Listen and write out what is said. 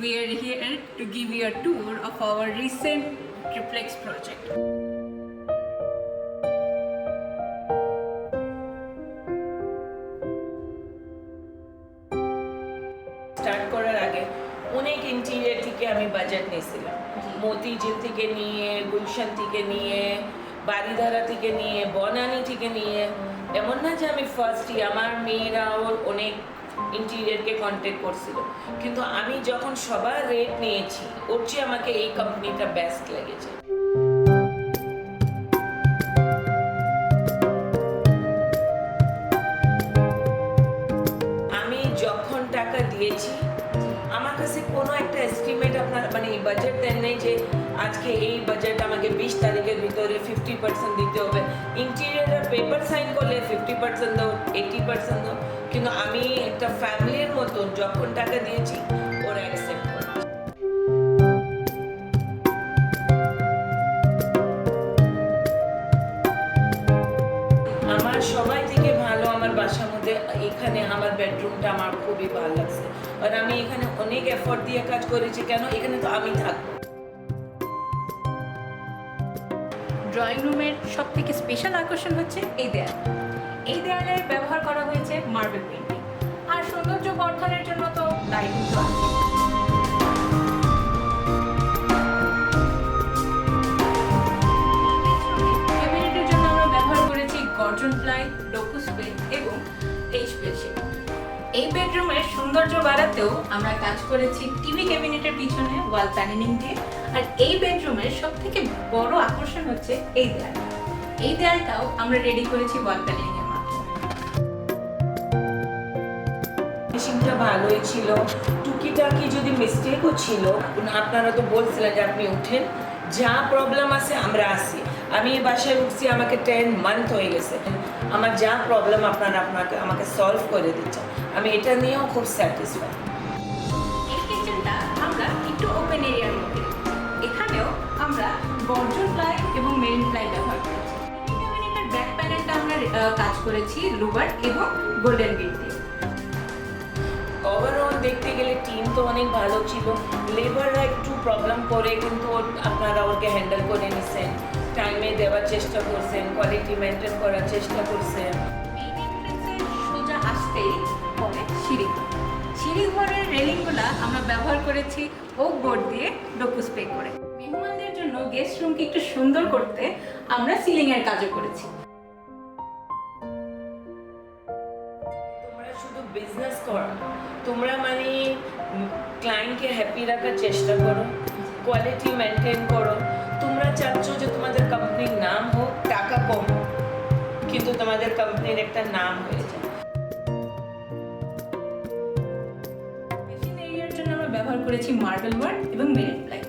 we are here to give you a tour of our recent triplex project. Start করার আগে অনেক interior থেকে আমি বাজেট নিয়েছিলাম। মতিঝিল থেকে নিয়ে গুলশান থেকে নিয়ে বাড়িধারা থেকে নিয়ে বনানী থেকে নিয়ে এমন না যে আমি ফার্স্টই আমার মেয়েরাও অনেক ইন্টেরিয়ারকে কন্ট্যাক্ট করছিল। কিন্তু আমি যখন সবার রেট নিয়েছি, ওর চেয়ে আমাকে এই কোম্পানিটা বেস্ট লেগেছে। আমি যখন টাকা দিয়েছি কাছে কোনো একটা এস্টিমেট আপনার মানে বাজেট দেন নেই যে আজকে এই বাজেট আমাকে বিশ তারিখের ভিতরে ফিফটি পার্সেন্ট দিতে হবে। ইন্টেরিয়ারের পেপার সাইন করলে ফিফটি পার্সেন্ট দাও এইটি পার্সেন্ট দাও। কিন্তু আমি একটা ফ্যামিলির মতন যখন টাকা দিয়েছি, ওরা অ্যাকসেপ্ট এখানে আমার বেডরুমটা আমার খুবই ভালো লাগছে। আর আমি এখানে অনেক এফোর্ট দিয়ে কাজ করেছি, কেন এখানে তো আমি থাকব ড্রয়িং রুমের সব থেকে স্পেশাল আকর্ষণ হচ্ছে এই দেয়াল। এই দেয়ালের ব্যবহার করা হয়েছে মার্বেল পেন্টিং আর সৌন্দর্য বর্ধনের জন্য তো তাই কিন্তু আছে জন্য আমরা ব্যবহার করেছি গর্জন প্লাই ডোকু স্পেন এবং পেশি এই বেডরুমের সৌন্দর্য বাড়াতেও আমরা কাজ করেছি টিভি ক্যাবিনেটের পিছনে ওয়াল প্যানেলিং দিয়ে। আর এই বেডরুমের সব থেকে বড় আকর্ষণ হচ্ছে এই এই দেয়ালটাও আমরা রেডি করেছি ওয়াল প্যানেলিং এর মাধ্যমে। ভালোই ছিল। টুকিটাকি যদি মিস্টেকও ছিল, আপনারা তো বলছিলেন যে আপনি উঠেন। যা প্রবলেম আছে আমরা আসি আমি এই বাসায় উঠছি আমাকে টেন মান্থ হয়ে গেছে। আমার যা প্রবলেম আপনারা আপনাকে আমাকে সলভ করে দিচ্ছেন। আমি এটা নিয়েও খুব স্যাটিসফাই এই কিচেনটা আমরা একটু ওপেন এরিয়ার মধ্যে। এখানেও আমরা গর্জন প্লাই এবং মেরিন প্লাই ব্যবহার করেছি। ব্যাক প্যানেলটা আমরা কাজ করেছি লুবার এবং গোল্ডেন বিট দিয়ে। ওভারঅল দেখতে গেলে টিম তো অনেক ভালো ছিল। লেবাররা একটু প্রবলেম করে কিন্তু আপনারা ওকে হ্যান্ডেল করে নিছেন। দেওয়ার চেষ্টা করছেন কোয়ালিটি মেনটেন করার চেষ্টা করছেন। সোজা আসতেই সিঁড়িঘর সিঁড়িঘরের রেলিংগুলা আমরা ব্যবহার করেছি ওক বোর্ড দিয়ে ডোকু স্প্রে করে। মেহমানদের জন্য গেস্ট রুমকে একটু সুন্দর করতে আমরা সিলিং এর কাজও করেছি। তোমরা শুধু বিজনেস করো তোমরা মানে ক্লায়েন্টকে হ্যাপি রাখার চেষ্টা করো কোয়ালিটি মেনটেন করো তোমরা চাচ্ছ যে তোমাদের কোম্পানির নাম হোক, টাকা কম, কিন্তু তোমাদের কোম্পানির একটা নাম হয়ে যায়। মেশিন এরিয়ার জন্য আমরা ব্যবহার করেছি মার্বেল ওয়ার্ড এবং মেরিট প্লাই